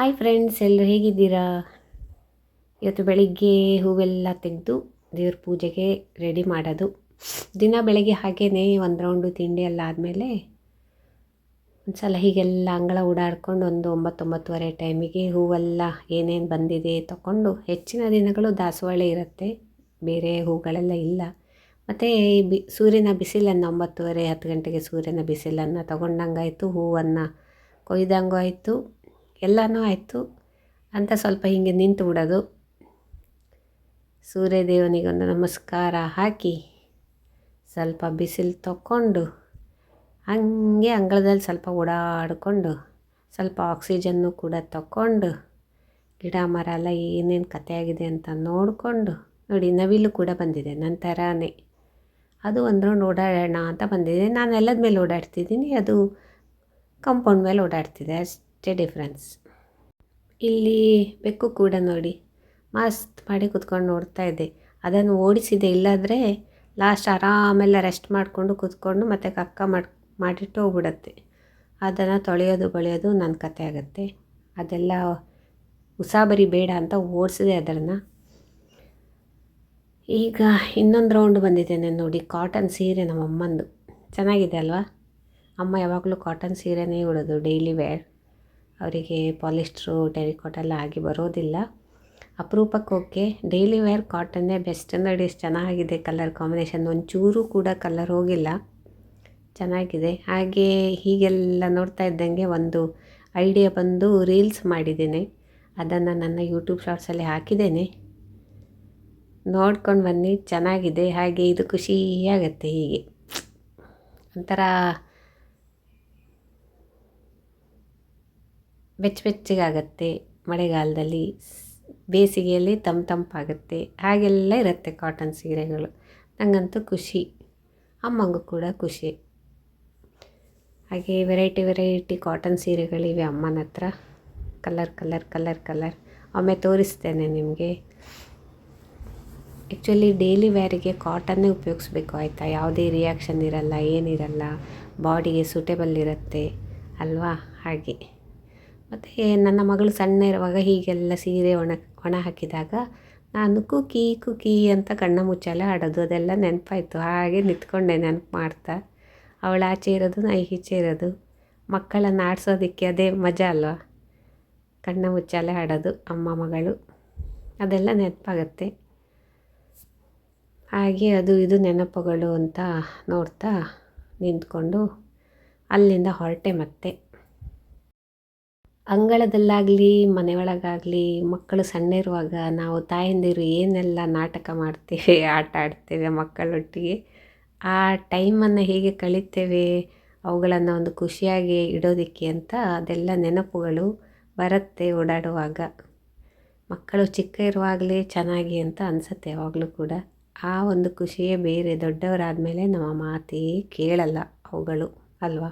Hi friends ಎಲ್ಲರೂ ಹೇಗಿದ್ದೀರಾ? ಇವತ್ತು ಬೆಳಿಗ್ಗೆ ಹೂವೆಲ್ಲ ತೆಗೆದು ದೇವ್ರ ಪೂಜೆಗೆ ರೆಡಿ ಮಾಡೋದು. ದಿನ ಬೆಳಗ್ಗೆ ಹಾಗೇ ಒಂದು ರೌಂಡು ತಿಂಡಿ ಎಲ್ಲ ಆದಮೇಲೆ ಒಂದು ಸಲ ಹೀಗೆಲ್ಲ ಅಂಗಳ ಓಡಾಡ್ಕೊಂಡು ಒಂದು ಒಂಬತ್ತೊಂಬತ್ತುವರೆ ಟೈಮಿಗೆ ಹೂವೆಲ್ಲ ಏನೇನು ಬಂದಿದೆ ತಗೊಂಡು ಹೆಚ್ಚಿನ ದಿನಗಳು ದಾಸವಾಳೆ ಇರುತ್ತೆ. ಬೇರೆ ಹೂಗಳೆಲ್ಲ ಇಲ್ಲ. ಮತ್ತು ಈ ಬಿ, ಸೂರ್ಯನ ಬಿಸಿಲನ್ನು ಒಂಬತ್ತುವರೆ ಹತ್ತು ಗಂಟೆಗೆ ಸೂರ್ಯನ ಬಿಸಿಲನ್ನು ತಗೊಂಡಂಗಾಯಿತು, ಹೂವನ್ನು ಕೊಯ್ದಂಗೂ ಆಯಿತು ಎಲ್ಲನೂ ಆಯಿತು. ಅಂತ ಸ್ವಲ್ಪ ಹೀಗೆ ನಿಂತು ಬಿಡೋದು. ಸೂರ್ಯದೇವನಿಗೊಂದು ನಮಸ್ಕಾರ ಹಾಕಿ ಸ್ವಲ್ಪ ಬಿಸಿಲು ತಗೊಂಡು ಹಂಗೆ ಅಂಗಳದಲ್ಲಿ ಸ್ವಲ್ಪ ಓಡಾಡಿಕೊಂಡು ಸ್ವಲ್ಪ ಆಕ್ಸಿಜನ್ನು ಕೂಡ ತಕ್ಕೊಂಡು ಗಿಡ ಮರ ಎಲ್ಲ ಏನೇನು ಕಥೆಯಾಗಿದೆ ಅಂತ ನೋಡಿಕೊಂಡು ನೋಡಿ, ನವಿಲು ಕೂಡ ಬಂದಿದೆ ನನ್ನ ಥರನೇ ಅದು ಒಂದು ಓಡಾಡೋಣ ಅಂತ ಬಂದಿದೆ. ನಾನು ಎಲ್ಲದ ಮೇಲೆ ಓಡಾಡ್ತಿದ್ದೀನಿ. ಅದು ಕಂಪೌಂಡ್ ಮೇಲೆ ಓಡಾಡ್ತಿದೆ ಅಷ್ಟೇ. ಡಿಫ್ರೆನ್ಸ್ ಇಲ್ಲಿ ಬೆಕ್ಕು ಕೂಡ ನೋಡಿ, ಮಸ್ತ್ ಮಾಡಿ ಕುತ್ಕೊಂಡು ನೋಡ್ತಾ ಇದೆ. ಅದನ್ನು ಓಡಿಸಿದೆ, ಇಲ್ಲಾದರೆ ಲಾಸ್ಟ್ ಆರಾಮೆಲ್ಲ ರೆಸ್ಟ್ ಮಾಡಿಕೊಂಡು ಕೂತ್ಕೊಂಡು ಮತ್ತೆ ಕಕ್ಕ ಮಾಡಿ, ಮಾಡಿಟ್ಟು ಹೋಗ್ಬಿಡತ್ತೆ. ಅದನ್ನು ತೊಳೆಯೋದು, ಬಳಿಯೋದು ನನ್ನ ಕತೆ ಆಗುತ್ತೆ. ಅದೆಲ್ಲ ಉಸಾಬರಿ ಬೇಡ ಅಂತ ಓಡಿಸಿದೆ ಅದನ್ನು. ಈಗ ಇನ್ನೊಂದು ರೌಂಡ್ ಬಂದಿದ್ದೇನೆ ನೋಡಿ ಕಾಟನ್ ಸೀರೆ ನಮ್ಮ ಅಮ್ಮಂದು ಚೆನ್ನಾಗಿದೆ ಅಲ್ವಾ? ಅಮ್ಮ ಯಾವಾಗಲೂ ಕಾಟನ್ ಸೀರೆನೇ ಉಡೋದು ಡೈಲಿ ವೇರ್ ಅವರಿಗೆ ಪಾಲಿಸ್ಟ್ರು, ಟೆರಿಕಾಟ್ ಎಲ್ಲ ಆಗಿ ಬರೋದಿಲ್ಲ. ಅಪರೂಪಕ್ಕೆ ಓಕೆ. ಡೈಲಿ ವೇರ್ ಕಾಟನ್ನೇ ಬೆಸ್ಟ್ ನೋಡಿ ಎಷ್ಟು ಚೆನ್ನಾಗಿದೆ ಕಲರ್ ಕಾಂಬಿನೇಷನ್. ಒಂಚೂರು ಕೂಡ ಕಲರ್ ಹೋಗಿಲ್ಲ. ಚೆನ್ನಾಗಿದೆ. ಹಾಗೆ ಹೀಗೆಲ್ಲ ನೋಡ್ತಾ ಇದ್ದಂಗೆ ಒಂದು ಐಡಿಯಾ ಬಂದು ರೀಲ್ಸ್ ಮಾಡಿದ್ದೀನಿ. ಅದನ್ನು ನನ್ನ ಯೂಟ್ಯೂಬ್ ಶಾರ್ಟ್ಸಲ್ಲಿ ಹಾಕಿದ್ದೇನೆ. ನೋಡ್ಕೊಂಡು ಬನ್ನಿ. ಚೆನ್ನಾಗಿದೆ. ಹಾಗೆ ಇದು ಖುಷಿಯಾಗತ್ತೆ ಹೀಗೆ. ಒಂಥರ ಬೆಚ್ಚ ಬೆಚ್ಚಗಾಗತ್ತೆ, ಮಳೆಗಾಲದಲ್ಲಿ ಬೇಸಿಗೆಯಲ್ಲಿ ತಂಪು ತಂಪಾಗುತ್ತೆ, ಹಾಗೆಲ್ಲ ಇರುತ್ತೆ ಕಾಟನ್ ಸೀರೆಗಳು. ನನಗಂತೂ ಖುಷಿ. ಅಮ್ಮಂಗೂ ಕೂಡ ಖುಷಿ. ಹಾಗೆ ವೆರೈಟಿ ವೆರೈಟಿ ಕಾಟನ್ ಸೀರೆಗಳಿವೆ ಅಮ್ಮನ ಹತ್ರ. ಕಲರ್ ಕಲರ್ ಕಲರ್ ಕಲರ್ ಒಮ್ಮೆ ತೋರಿಸ್ತೇನೆ ನಿಮಗೆ. ಆ್ಯಕ್ಚುಲಿ ಡೈಲಿ ವೇರಿಗೆ ಕಾಟನ್ನೇ ಉಪಯೋಗಿಸ್ಬೇಕು ಆಯಿತಾ? ಯಾವುದೇ ರಿಯಾಕ್ಷನ್ ಇರಲ್ಲ, ಏನಿರಲ್ಲ. ಬಾಡಿಗೆ ಸೂಟೇಬಲ್ ಇರುತ್ತೆ, ಅಲ್ವಾ? ಹಾಗೆ. ಮತ್ತು ನನ್ನ ಮಗಳು ಸಣ್ಣ ಇರುವಾಗ ಹೀಗೆಲ್ಲ ಸೀರೆ ಒಣ ಒಣ ಹಾಕಿದಾಗ ನಾನು ಕುಕಿ ಕುಕಿ ಅಂತ ಕಣ್ಣ ಮುಚ್ಚಾಲೆ ಆಡೋದು, ಅದೆಲ್ಲ ನೆನಪಾಯಿತು. ಹಾಗೆ ನಿಂತ್ಕೊಂಡೆ ನೆನಪು ಮಾಡ್ತಾ. ಅವಳು ಆಚೆ ಇರೋದು, ನಾ ಈಚೆ ಇರೋದು. ಮಕ್ಕಳನ್ನು ಆಡಿಸೋದಕ್ಕೆ ಅದೇ ಮಜಾ ಅಲ್ವಾ? ಕಣ್ಣ ಮುಚ್ಚಾಲೆ ಆಡೋದು, ಅಮ್ಮ, ಮಗಳು. ಅದೆಲ್ಲ ನೆನಪಾಗತ್ತೆ. ಹಾಗೆ ಅದು, ಇದು ನೆನಪುಗಳು ಅಂತ ನೋಡ್ತಾ ನಿಂತ್ಕೊಂಡು ಅಲ್ಲಿಂದ ಹೊರಟೆ ಮತ್ತೆ. ಅಂಗಳದಲ್ಲಾಗಲಿ, ಮನೆಯೊಳಗಾಗಲಿ, ಮಕ್ಕಳು ಸಣ್ಣ ಇರುವಾಗ ನಾವು ತಾಯಂದಿರು ಏನೆಲ್ಲ ನಾಟಕ ಮಾಡ್ತೇವೆ, ಆಟ ಆಡ್ತೇವೆ ಮಕ್ಕಳೊಟ್ಟಿಗೆ, ಆ ಟೈಮನ್ನು ಹೇಗೆ ಕಳೀತೇವೆ, ಅವುಗಳನ್ನು ಒಂದು ಖುಷಿಯಾಗಿ ಇಡೋದಕ್ಕೆ ಅಂತ ಅದೆಲ್ಲ ನೆನಪುಗಳು ಬರುತ್ತೆ ಓಡಾಡುವಾಗ. ಮಕ್ಕಳು ಚಿಕ್ಕ ಇರುವಾಗಲೇ ಚೆನ್ನಾಗಿ ಅಂತ ಅನಿಸುತ್ತೆ ಯಾವಾಗಲೂ ಕೂಡ. ಆ ಒಂದು ಖುಷಿಯೇ ಬೇರೆ ದೊಡ್ಡವರಾದ ಮೇಲೆ ನಮ್ಮ ಮಾತೇ ಕೇಳಲ್ಲ ಅವುಗಳು, ಅಲ್ವಾ?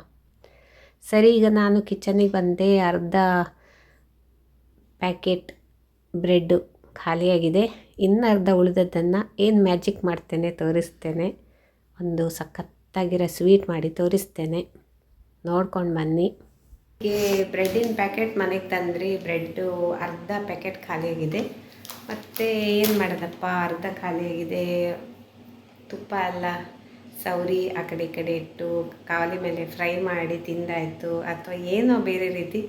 ಸರಿ, ಈಗ ನಾನು ಕಿಚನಿಗೆ ಬಂದೆ. ಅರ್ಧ ಪ್ಯಾಕೆಟ್ ಬ್ರೆಡ್ಡು ಖಾಲಿಯಾಗಿದೆ. ಇನ್ನು ಅರ್ಧ ಉಳಿದದ್ದನ್ನು ಏನು ಮ್ಯಾಜಿಕ್ ಮಾಡ್ತೇನೆ ತೋರಿಸ್ತೇನೆ. ಒಂದು ಸಖತ್ತಾಗಿರೋ ಸ್ವೀಟ್ ಮಾಡಿ ತೋರಿಸ್ತೇನೆ. ನೋಡ್ಕೊಂಡು ಬನ್ನಿ. ಹೀಗೆ ಬ್ರೆಡ್ಡಿನ ಪ್ಯಾಕೆಟ್ ಮನೆಗೆ ತಂದ್ರಿ. ಬ್ರೆಡ್ಡು ಅರ್ಧ ಪ್ಯಾಕೆಟ್ ಖಾಲಿಯಾಗಿದೆ. ಮತ್ತು ಏನು ಮಾಡೋದಪ್ಪ? ಅರ್ಧ ಖಾಲಿಯಾಗಿದೆ. ತುಪ್ಪ ಎಲ್ಲ ಸೌರಿ ಆ ಕಡೆ ಈ ಕಡೆ ಇಟ್ಟು ಕಾವಲಿ ಮೇಲೆ ಫ್ರೈ ಮಾಡಿ ತಿಂದಾಯಿತು. ಅಥವಾ ಏನೋ ಬೇರೆ ರೀತಿ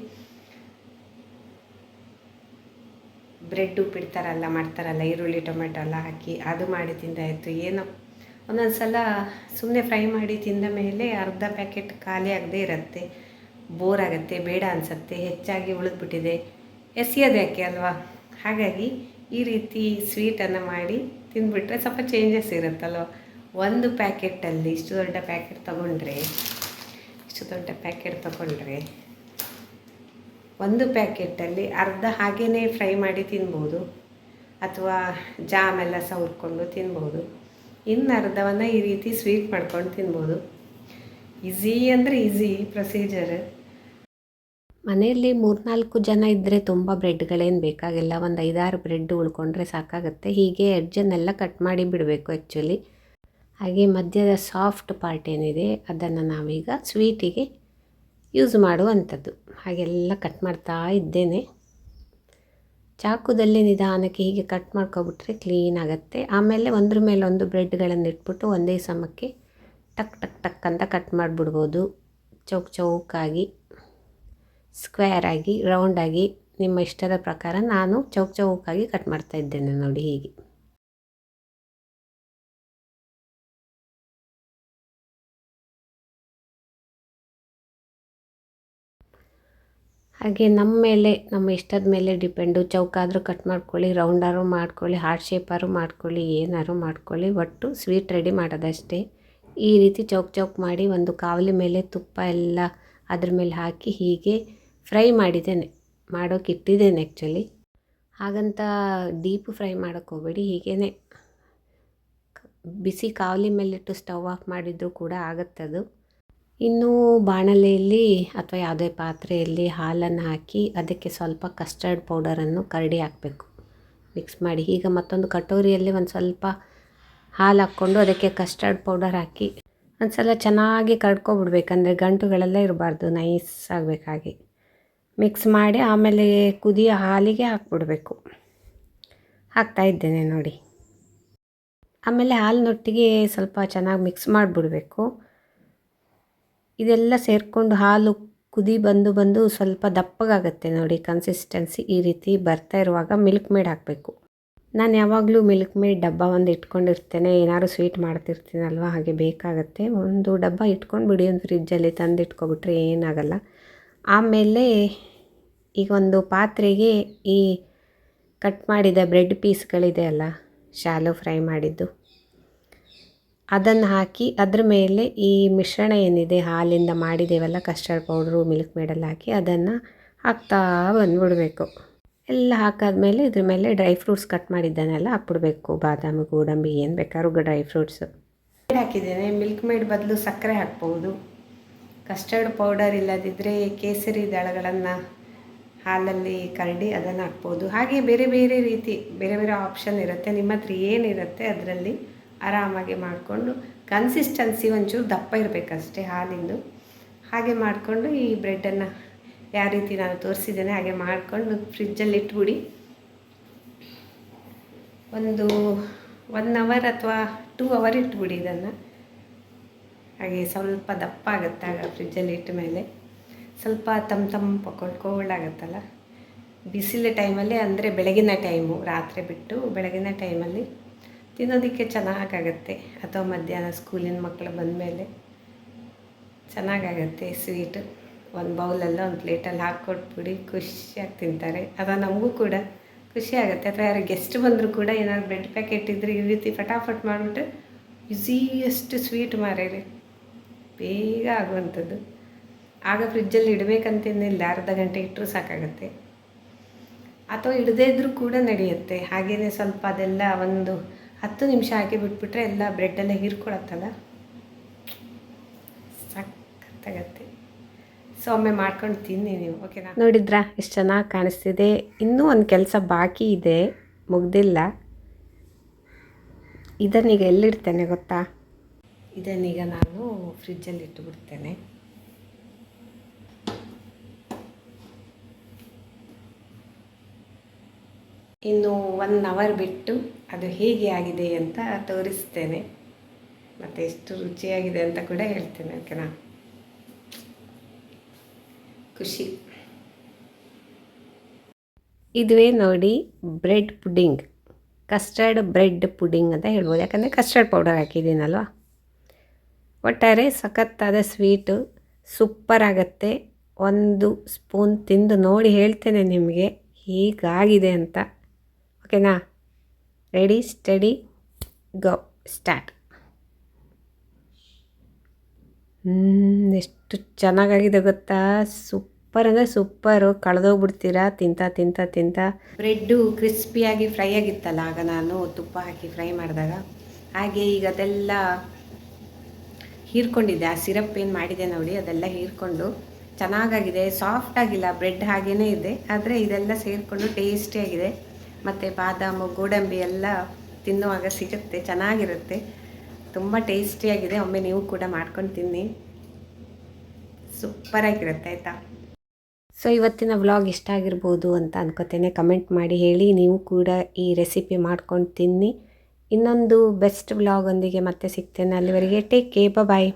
ಬ್ರೆಡ್ ಉಪ್ಪಿಡ್ತಾರಲ್ಲ, ಮಾಡ್ತಾರಲ್ಲ, ಈರುಳ್ಳಿ ಟೊಮೆಟೊ ಎಲ್ಲ ಹಾಕಿ ಅದು ಮಾಡಿ ತಿಂದಾಯಿತು. ಏನೋ ಒಂದೊಂದು ಸಲ ಸುಮ್ಮನೆ ಫ್ರೈ ಮಾಡಿ ತಿಂದ ಮೇಲೆ ಅರ್ಧ ಪ್ಯಾಕೆಟ್ ಖಾಲಿ ಆಗದೆ ಇರುತ್ತೆ. ಬೋರ್ ಆಗುತ್ತೆ, ಬೇಡ ಅನಿಸುತ್ತೆ, ಹೆಚ್ಚಾಗಿ ಉಳಿದ್ಬಿಟ್ಟಿದೆ. ಯಾಕೆ ಅಲ್ವಾ? ಹಾಗಾಗಿ ಈ ರೀತಿ ಸ್ವೀಟನ್ನು ಮಾಡಿ ತಿಂದುಬಿಟ್ರೆ ಸ್ವಲ್ಪ ಚೇಂಜಸ್ ಇರುತ್ತಲ್ವ? ಒಂದು ಪ್ಯಾಕೆಟಲ್ಲಿ ಇಷ್ಟು ದೊಡ್ಡ ಪ್ಯಾಕೆಟ್ ತಗೊಂಡ್ರೆ, ಇಷ್ಟು ದೊಡ್ಡ ಪ್ಯಾಕೆಟ್ ತಗೊಂಡ್ರೆ ಒಂದು ಪ್ಯಾಕೆಟಲ್ಲಿ ಅರ್ಧ ಹಾಗೇ ಫ್ರೈ ಮಾಡಿ ತಿನ್ಬೋದು ಅಥವಾ ಜಾಮ್ ಎಲ್ಲ ಸಹ ಸವರ್ಕೊಂಡು ತಿನ್ಬೋದು. ಇನ್ನು ಅರ್ಧವನ್ನು ಈ ರೀತಿ ಸ್ವೀಟ್ ಮಾಡ್ಕೊಂಡು ತಿನ್ಬೋದು. ಈಸಿ ಅಂದರೆ ಈಸಿ ಪ್ರೊಸೀಜರ್. ಮನೆಯಲ್ಲಿ ಮೂರ್ನಾಲ್ಕು ಜನ ಇದ್ದರೆ ತುಂಬ ಬ್ರೆಡ್ಗಳೇನು ಬೇಕಾಗಿಲ್ಲ. ಒಂದು ಐದಾರು ಬ್ರೆಡ್ ಉಳ್ಕೊಂಡ್ರೆ ಸಾಕಾಗುತ್ತೆ. ಹೀಗೆ ಎಡ್ಜನ್ನೆಲ್ಲ ಕಟ್ ಮಾಡಿ ಬಿಡಬೇಕು ಆ್ಯಕ್ಚುಲಿ ಹಾಗೆ ಮಧ್ಯದ ಸಾಫ್ಟ್ ಪಾರ್ಟ್ ಏನಿದೆ, ಅದನ್ನು ನಾವೀಗ ಸ್ವೀಟಿಗೆ ಯೂಸ್ ಮಾಡುವಂಥದ್ದು. ಹಾಗೆಲ್ಲ ಕಟ್ ಮಾಡ್ತಾ ಇದ್ದೇನೆ. ಚಾಕುದಲ್ಲಿ ನಿಧಾನಕ್ಕೆ ಹೀಗೆ ಕಟ್ ಮಾಡ್ಕೊಬಿಟ್ರೆ ಕ್ಲೀನ್ ಆಗುತ್ತೆ. ಆಮೇಲೆ ಒಂದ್ರ ಮೇಲೆ ಒಂದು ಬ್ರೆಡ್ಗಳನ್ನು ಇಟ್ಬಿಟ್ಟು ಒಂದೇ ಸಮಕ್ಕೆ ಟಕ್ ಟಕ್ ಟಕ್ ಅಂತ ಕಟ್ ಮಾಡಿಬಿಡ್ಬೋದು. ಚೌಕ್, ಚೌಕಾಗಿ ಸ್ಕ್ವೇರ್ ಆಗಿ ರೌಂಡಾಗಿ ನಿಮ್ಮ ಇಷ್ಟದ ಪ್ರಕಾರ ನಾನು ಚೌಕ್, ಚೌಕಾಗಿ ಕಟ್ ಮಾಡ್ತಾ ಇದ್ದೇನೆ ನೋಡಿ ಹೀಗೆ. ಹಾಗೆ ನಮ್ಮ ಮೇಲೆ, ನಮ್ಮ ಇಷ್ಟದ ಮೇಲೆ ಡಿಪೆಂಡು ಚೌಕಾದರೂ ಕಟ್ ಮಾಡ್ಕೊಳ್ಳಿ ರೌಂಡಾರು ಮಾಡ್ಕೊಳ್ಳಿ ಹಾರ್ಟ್ ಶೇಪಾರು ಮಾಡ್ಕೊಳ್ಳಿ ಏನಾದ್ರು ಮಾಡ್ಕೊಳ್ಳಿ. ಒಟ್ಟು ಸ್ವೀಟ್ ರೆಡಿ ಮಾಡೋದಷ್ಟೇ. ಈ ರೀತಿ ಚೌಕ್ ಚೌಕ್ ಮಾಡಿ ಒಂದು ಕಾವಲಿ ಮೇಲೆ ತುಪ್ಪ ಎಲ್ಲ ಅದ್ರ ಮೇಲೆ ಹಾಕಿ ಹೀಗೆ ಫ್ರೈ ಮಾಡಿದ್ದೇನೆ. ಮಾಡೋಕೆ ಇಟ್ಟಿದ್ದೇನೆ ಆ್ಯಕ್ಚುಲಿ ಹಾಗಂತ ಡೀಪ್ ಫ್ರೈ ಮಾಡೋಕ್ಕೆ ಹೋಗಬೇಡಿ. ಹೀಗೇ ಬಿಸಿ ಕಾವಲಿ ಮೇಲಿಟ್ಟು ಸ್ಟವ್ ಆಫ್ ಮಾಡಿದರೂ ಕೂಡ ಆಗತ್ತದು. ಇನ್ನು ಬಾಣಲೆಯಲ್ಲಿ ಅಥವಾ ಯಾವುದೇ ಪಾತ್ರೆಯಲ್ಲಿ ಹಾಲನ್ನು ಹಾಕಿ ಅದಕ್ಕೆ ಸ್ವಲ್ಪ ಕಸ್ಟರ್ಡ್ ಪೌಡರನ್ನು ಕರಡಿ ಹಾಕಬೇಕು. ಮಿಕ್ಸ್ ಮಾಡಿ ಈಗ ಮತ್ತೊಂದು ಕಟೋರಿಯಲ್ಲಿ ಒಂದು ಸ್ವಲ್ಪ ಹಾಲು ಹಾಕ್ಕೊಂಡು ಅದಕ್ಕೆ ಕಸ್ಟರ್ಡ್ ಪೌಡರ್ ಹಾಕಿ ಒಂದು ಸಲ ಚೆನ್ನಾಗಿ ಕಡ್ಕೊಬಿಡ್ಬೇಕಂದ್ರೆ ಗಂಟುಗಳೆಲ್ಲ ಇರಬಾರ್ದು, ನೈಸ್ ಆಗಬೇಕಾಗಿ ಮಿಕ್ಸ್ ಮಾಡಿ ಆಮೇಲೆ ಕುದಿಯೋ ಹಾಲಿಗೆ ಹಾಕ್ಬಿಡ್ಬೇಕು. ಹಾಕ್ತಾ ಇದ್ದೇನೆ ನೋಡಿ. ಆಮೇಲೆ ಹಾಲಿನೊಟ್ಟಿಗೆ ಸ್ವಲ್ಪ ಚೆನ್ನಾಗಿ ಮಿಕ್ಸ್ ಮಾಡಿಬಿಡ್ಬೇಕು. ಇದೆಲ್ಲ ಸೇರಿಕೊಂಡು ಹಾಲು ಕುದಿ ಬಂದು ಬಂದು ಸ್ವಲ್ಪ ದಪ್ಪಗಾಗುತ್ತೆ ನೋಡಿ. ಕನ್ಸಿಸ್ಟೆನ್ಸಿ ಈ ರೀತಿ ಬರ್ತಾ ಇರುವಾಗ ಮಿಲ್ಕ್ ಮೇಡ್ ಹಾಕಬೇಕು. ನಾನು ಯಾವಾಗಲೂ ಮಿಲ್ಕ್ ಮೇಡ್ ಡಬ್ಬ ಒಂದು ಇಟ್ಕೊಂಡಿರ್ತೇನೆ. ಏನಾದ್ರು ಸ್ವೀಟ್ ಮಾಡ್ತಿರ್ತೀನಲ್ವ? ಹಾಗೆ ಬೇಕಾಗುತ್ತೆ. ಒಂದು ಡಬ್ಬ ಇಟ್ಕೊಂಡು ಬಿಡಿ. ಒಂದು ಫ್ರಿಜ್ಜಲ್ಲಿ ತಂದು ಇಟ್ಕೊಬಿಟ್ರೆ ಏನಾಗಲ್ಲ. ಆಮೇಲೆ ಈಗ ಒಂದು ಪಾತ್ರೆಗೆ ಈ ಕಟ್ ಮಾಡಿದ ಬ್ರೆಡ್ ಪೀಸ್ಗಳಿದೆ ಅಲ್ಲ ಶಾಲೋ ಫ್ರೈ ಮಾಡಿದ್ದು. ಅದನ್ನು ಹಾಕಿ ಅದ್ರ ಮೇಲೆ ಈ ಮಿಶ್ರಣ ಏನಿದೆ, ಹಾಲಿಂದ ಮಾಡಿದ್ದೇವಲ್ಲ ಕಸ್ಟರ್ಡ್ ಪೌಡ್ರು ಮಿಲ್ಕ್ ಮೇಡೆಲ್ಲ ಹಾಕಿ ಅದನ್ನು ಹಾಕ್ತಾ ಬಂದ್ಬಿಡಬೇಕು. ಎಲ್ಲ ಹಾಕಾದ್ಮೇಲೆ ಇದ್ರ ಮೇಲೆ ಡ್ರೈ ಫ್ರೂಟ್ಸ್ ಕಟ್ ಮಾಡಿದ್ದಾನೆಲ್ಲ ಹಾಕ್ಬಿಡ್ಬೇಕು. ಬಾದಾಮಿ, ಗೋಡಂಬಿ ಏನು ಬೇಕಾದ್ರೂ ಡ್ರೈ ಫ್ರೂಟ್ಸು ಹಾಕಿದ್ದೇನೆ. ಮಿಲ್ಕ್ ಮೇಡ್ ಬದಲು ಸಕ್ಕರೆ ಹಾಕ್ಬೋದು. ಕಸ್ಟರ್ಡ್ ಪೌಡರ್ ಇಲ್ಲದಿದ್ದರೆ ಕೇಸರಿ ದಳಗಳನ್ನು ಹಾಲಲ್ಲಿ ಕರಡಿ ಅದನ್ನು ಹಾಕ್ಬೋದು. ಹಾಗೆ ಬೇರೆ ಬೇರೆ ರೀತಿ, ಬೇರೆ ಬೇರೆ ಆಪ್ಷನ್ ಇರುತ್ತೆ. ನಿಮ್ಮ ಹತ್ರ ಏನಿರುತ್ತೆ ಅದರಲ್ಲಿ ಆರಾಮಾಗಿ ಮಾಡಿಕೊಂಡು ಕನ್ಸಿಸ್ಟೆನ್ಸಿ ಒಂಚೂರು ದಪ್ಪ ಇರಬೇಕಷ್ಟೇ ಹಾಲಿಂದು. ಹಾಗೆ ಮಾಡಿಕೊಂಡು ಈ ಬ್ರೆಡ್ಡನ್ನು ಯಾವ ರೀತಿ ನಾನು ತೋರಿಸಿದ್ದೇನೆ ಹಾಗೆ ಮಾಡಿಕೊಂಡು ಫ್ರಿಜ್ಜಲ್ಲಿ ಇಟ್ಬಿಡಿ. ಒಂದು ಒನ್ ಅವರ್ ಅಥವಾ ಟೂ ಅವರ್ ಇಟ್ಬಿಡಿ ಇದನ್ನು. ಹಾಗೆ ಸ್ವಲ್ಪ ದಪ್ಪ ಆಗುತ್ತೆ ಆಗ ಫ್ರಿಜ್ಜಲ್ಲಿ ಇಟ್ಟ ಮೇಲೆ. ಸ್ವಲ್ಪ ತಮ್ಮ ತಂಪು ಆಗುತ್ತಲ್ಲ. ಬಿಸಿಲ ಟೈಮಲ್ಲಿ ಅಂದರೆ ಬೆಳಗಿನ ಟೈಮು ರಾತ್ರಿ ಬಿಟ್ಟು ಬೆಳಗಿನ ಟೈಮಲ್ಲಿ ತಿನ್ನೋದಕ್ಕೆ ಚೆನ್ನಾಗಾಗತ್ತೆ. ಅಥವಾ ಮಧ್ಯಾಹ್ನ ಸ್ಕೂಲಿನ ಮಕ್ಕಳು ಬಂದಮೇಲೆ ಚೆನ್ನಾಗಾಗತ್ತೆ ಸ್ವೀಟು. ಒಂದು ಬೌಲಲ್ಲ ಒಂದು ಪ್ಲೇಟಲ್ಲಿ ಹಾಕ್ಕೊಟ್ಬಿಡಿ, ಖುಷಿಯಾಗಿ ತಿಂತಾರೆ. ಅಥವಾ ನಮಗೂ ಕೂಡ ಖುಷಿ ಆಗುತ್ತೆ ಅಥವಾ ಯಾರು ಗೆಸ್ಟ್ ಬಂದರೂ ಕೂಡ ಏನಾದ್ರು ಬ್ರೆಡ್ ಪ್ಯಾಕೆಟ್ ಇದ್ದರೆ ಈ ರೀತಿ ಫಟಾಫಟ್ ಮಾಡಿಬಿಟ್ಟು ಈಸಿಯೆಸ್ಟ್ ಸ್ವೀಟ್ ಮಾರೇರಿ. ಬೇಗ ಆಗುವಂಥದ್ದು. ಆಗ ಫ್ರಿಜ್ಜಲ್ಲಿ ಇಡಬೇಕಂತೇನಿಲ್ಲ ಅರ್ಧ ಗಂಟೆ ಇಟ್ಟರು ಸಾಕಾಗುತ್ತೆ. ಅಥವಾ ಇಡದೇ ಇದ್ದರೂ ಕೂಡ ನಡೆಯುತ್ತೆ. ಹಾಗೆಯೇ ಸ್ವಲ್ಪ ಅದೆಲ್ಲ ಒಂದು ಹತ್ತು ನಿಮಿಷ ಹಾಕಿ ಬಿಟ್ಬಿಟ್ರೆ ಎಲ್ಲ ಬ್ರೆಡ್ಡೆಲ್ಲ ಹೀರ್ಕೊಳತ್ತಲ್ಲ? ಸಖತ್ತಾಗತ್ತೆ. ಸೊ ಒಮ್ಮೆ ಮಾಡ್ಕೊಂಡು ತಿನ್ನಿ ನೀವು ಓಕೆನಾ ನೋಡಿದ್ರಾ ಎಷ್ಟು ಚೆನ್ನಾಗಿ ಕಾಣಿಸ್ತಿದೆ. ಇನ್ನೂ ಒಂದು ಕೆಲಸ ಬಾಕಿ ಇದೆ ಮುಗ್ದಿಲ್ಲ. ಇದನ್ನೀಗ ಎಲ್ಲಿಡ್ತೇನೆ ಗೊತ್ತಾ? ಇದನ್ನೀಗ ನಾನು ಫ್ರಿಜ್ಜಲ್ಲಿ ಇಟ್ಟುಬಿಡ್ತೇನೆ. ಇನ್ನು ಒನ್ ಅವರ್ ಬಿಟ್ಟು ಅದು ಹೇಗೆ ಆಗಿದೆ ಅಂತ ತೋರಿಸ್ತೇನೆ. ಮತ್ತು ಎಷ್ಟು ರುಚಿಯಾಗಿದೆ ಅಂತ ಕೂಡ ಹೇಳ್ತೇನೆ, ಓಕೆನಾ? ಖುಷಿ. ಇದುವೇ ನೋಡಿ bread pudding custard bread pudding ಅಂತ ಹೇಳ್ಬೋದು. ಯಾಕಂದರೆ ಕಸ್ಟರ್ಡ್ ಪೌಡರ್ ಹಾಕಿದ್ದೀನಲ್ವ? ಒಟ್ಟಾರೆ ಸಖತ್ತಾದ ಸ್ವೀಟು, ಸೂಪರ್ ಆಗುತ್ತೆ. ಒಂದು ಸ್ಪೂನ್ ತಿಂದು ನೋಡಿ ಹೇಳ್ತೇನೆ ನಿಮಗೆ ಹೀಗಾಗಿದೆ ಅಂತ. ಓಕೆನಾ? ರೆಡಿ ಸ್ಟಡಿ ಗೋ ಸ್ಟಾರ್ಟ್ ಎಷ್ಟು ಚೆನ್ನಾಗಾಗಿದೆ ಗೊತ್ತಾ? ಸೂಪರ್ ಅಂದರೆ ಸೂಪರು ಕಳೆದೋಗ್ಬಿಡ್ತೀರಾ? ತಿಂತ ತಿಂತ ತಿಂತ. ಬ್ರೆಡ್ಡು ಕ್ರಿಸ್ಪಿಯಾಗಿ ಫ್ರೈ ಆಗಿತ್ತಲ್ಲ, ಆಗ ನಾನು ತುಪ್ಪ ಹಾಕಿ ಫ್ರೈ ಮಾಡಿದಾಗ. ಹಾಗೆ ಈಗ ಅದೆಲ್ಲ ಹೀರ್ಕೊಂಡಿದ್ದೆ. ಆ ಸಿರಪ್ ಏನು ಮಾಡಿದೆ ನೋಡಿ, ಅದೆಲ್ಲ ಹೀರ್ಕೊಂಡು ಚೆನ್ನಾಗಾಗಿದೆ. ಸಾಫ್ಟ್ ಆಗಿಲ್ಲ ಬ್ರೆಡ್ ಹಾಗೇ ಇದೆ. ಆದರೆ ಇದೆಲ್ಲ ಸೇರಿಕೊಂಡು ಟೇಸ್ಟಿಯಾಗಿದೆ ಮತ್ತು ಬಾದಾಮು, ಗೋಡಂಬಿ ಎಲ್ಲ ತಿನ್ನುವಾಗ ಸಿಗುತ್ತೆ, ಚೆನ್ನಾಗಿರುತ್ತೆ. ತುಂಬ ಟೇಸ್ಟಿಯಾಗಿದೆ. ಒಮ್ಮೆ ನೀವು ಕೂಡ ಮಾಡ್ಕೊಂಡು ತಿನ್ನಿ. ಸೂಪರಾಗಿರುತ್ತೆ, ಆಯಿತಾ? ಸೊ ಇವತ್ತಿನ ವ್ಲಾಗ್ ಇಷ್ಟ ಆಗಿರ್ಬೋದು ಅಂತ ಅನ್ಕೋತೇನೆ. ಕಮೆಂಟ್ ಮಾಡಿ, ಹೇಳಿ. ನೀವು ಕೂಡ ಈ ರೆಸಿಪಿ ಮಾಡ್ಕೊಂಡು ತಿನ್ನಿ. ಇನ್ನೊಂದು ಬೆಸ್ಟ್ ವ್ಲಾಗೊಂದಿಗೆ ಮತ್ತೆ ಸಿಗ್ತೇನೆ. ಅಲ್ಲಿವರೆಗೆ ಟೇಕ್ ಕೇ ಬಾಯ್